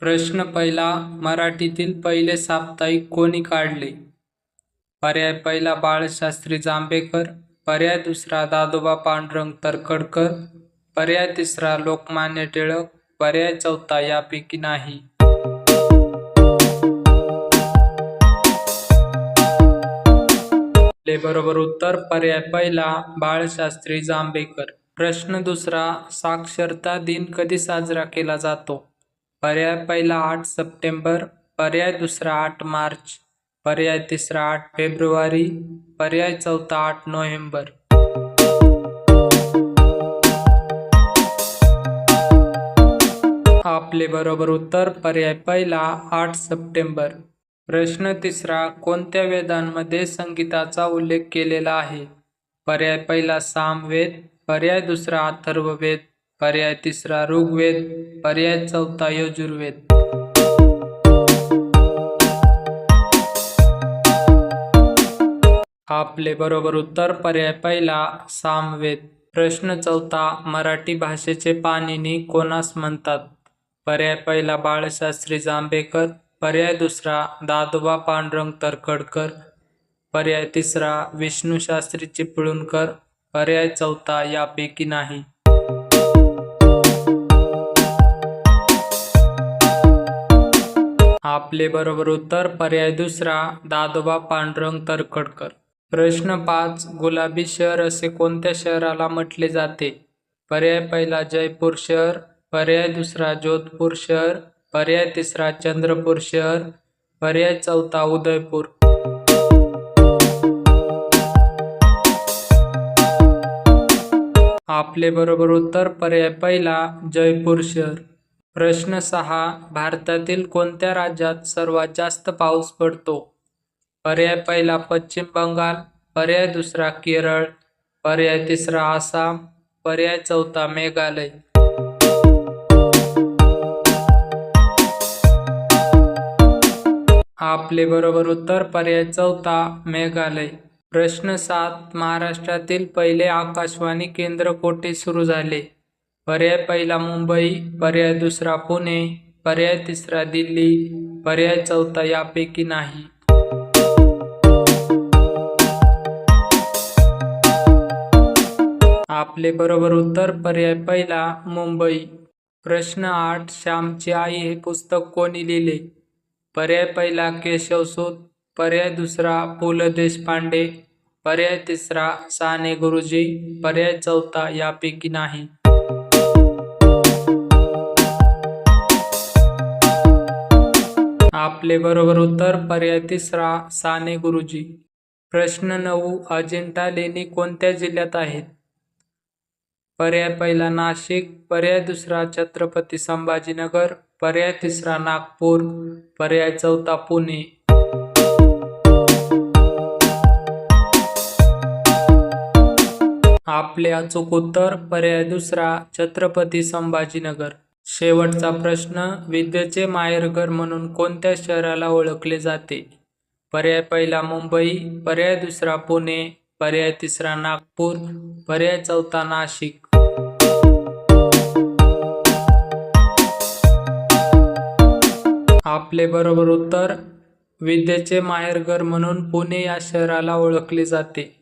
प्रश्न पहिला मराठीतील पहिले साप्ताहिक कोणी काढले? पर्याय पहिला बाळशास्त्री जांभेकर. पर्याय दुसरा दादोबा पांडुरंग तरखडकर. पर्याय तिसरा लोकमान्य टिळक. पर्याय चौथा यापैकी नाही. बरोबर उत्तर पर्याय पहिला बाळशास्त्री जांभेकर. प्रश्न दुसरा साक्षरता दिन कधी साजरा केला जातो? पर्याय पहिला आठ सप्टेंबर पर्याय दुसरा आठ मार्च पर्याय तिसरा आठ फेब्रुवारी पर्याय चौथा आठ नोव्हेंबर. आपले बरोबर उत्तर पर्याय पहिला आठ सप्टेंबर. प्रश्न तिसरा कोणत्या वेदांमध्ये संगीताचा उल्लेख केलेला आहे? पर्याय पहिला सामवेद पर्याय दुसरा अथर्ववेद पर्याय तिसरा ऋग्वेद पर्याय चौथा यजुर्वेद. आपले बरोबर उत्तर पर्याय पहिला सामवेद. प्रश्न चौथा मराठी भाषेचे पाणिनी कोणास म्हणतात? पर्याय पहिला बाळशास्त्री जांभेकर. पर्याय दुसरा दादोबा पांडुरंग तरखडकर पर्याय तिसरा विष्णूशास्त्री चिपळूणकर. पर्याय चौथा यापैकी नाही. आपले बरोबर उत्तर पर्याय दुसरा दादोबा पांडुरंग तरखडकर. प्रश्न पाच गुलाबी शहर असे कोणत्या शहराला म्हटले जाते? पर्याय पहिला जयपूर शहर. पर्याय दुसरा जोधपूर शहर. पर्याय तिसरा चंद्रपूर शहर. पर्याय चौथा उदयपूर. आपले बरोबर उत्तर पर्याय पहिला जयपूर शहर. प्रश्न सहा. भारतातील कोणत्या राज्यात सर्वात जास्त पाऊस पडतो? पर्याय पहिला पश्चिम बंगाल पर्याय दुसरा केरळ पर्याय तिसरा आसाम पर्याय चौथा मेघालय. आपले बरोबर उत्तर पर्याय चौथा मेघालय. प्रश्न सात. महाराष्ट्रातील पहिले आकाशवाणी केंद्र कोठे सुरू झाले? पर्याय पहिला मुंबई पर्याय दुसरा पुणे पर्याय तिसरा दिल्ली पर्याय चौथा यापैकी नाही. आपले बरोबर उत्तर पर्याय पहिला मुंबई. प्रश्न आठ श्यामची आई हे पुस्तक कोणी लिहिले? पर्याय पहिला केशवसूत पर्याय दुसरा पु ल देशपांडे पर्याय तिसरा साने गुरुजी पर्याय चौथा यापैकी नाही. आपले बरोबर उत्तर पर्याय तिसरा साने गुरुजी. प्रश्न नऊ अजिंठा लेणी कोणत्या जिल्ह्यात आहेत? पर्याय पहिला नाशिक पर्याय दुसरा छत्रपती संभाजीनगर पर्याय तिसरा नागपूर पर्याय चौथा पुणे. आपले अचूक उत्तर पर्याय दुसरा छत्रपती संभाजीनगर. शेवटचा प्रश्न विद्येचे माहेरघर म्हणून कोणत्या शहराला ओळखले जाते? पर्याय पहिला मुंबई पर्याय दुसरा पुणे पर्याय तिसरा नागपूर पर्याय चौथा नाशिक. आपले बरोबर उत्तर विद्येचे माहेरघर म्हणून पुणे या शहराला ओळखले जाते.